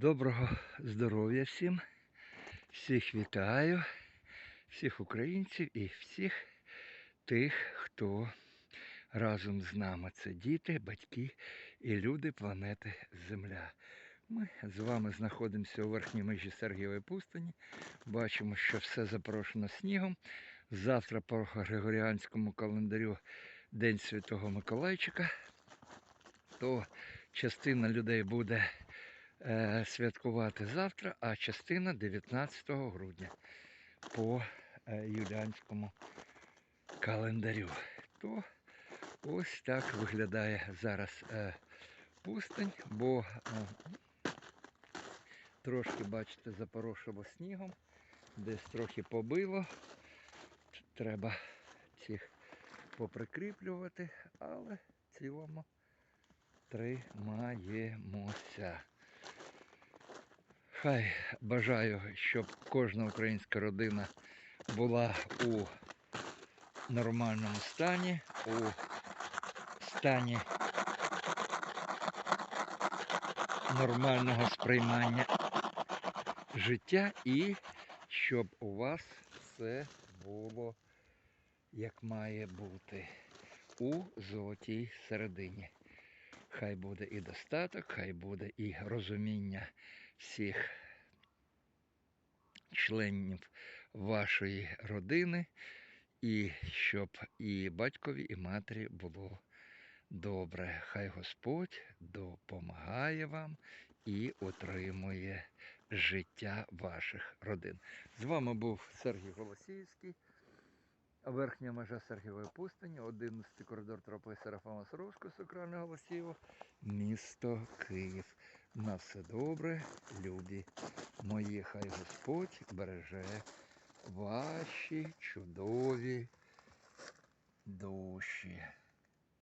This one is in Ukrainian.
Доброго здоров'я всім. Всіх вітаю, всіх українців і всіх тих, хто разом з нами. Це діти, батьки і люди планети Земля. Ми з вами знаходимося у верхній межі Сергієвої пустині. Бачимо, що все запорошено снігом. Завтра по Григоріанському календарю День Святого Миколайчика. То частина людей буде святкувати завтра, а частина 19 грудня по е, юліанському календарю. То ось так виглядає зараз е, пустень, бо е, трошки, бачите, запорошило снігом, десь трохи побило. Треба цих поприкріплювати, але в цілому тримаємося. Хай бажаю, щоб кожна українська родина була у нормальному стані, у стані нормального сприймання життя і щоб у вас все було як має бути у золотій середині. Хай буде і достаток, хай буде і розуміння всіх членів вашої родини, і щоб і батькові, і матері було добре. Хай Господь допомагає вам і отримує життя ваших родин. З вами був Сергій Голосіївський. Верхня межа Сергієвої пустині, 11 коридор тропи Серафама Саровського, Сакрального Голосієво, місто Київ. На все добре, любі мої, хай Господь береже ваші чудові душі.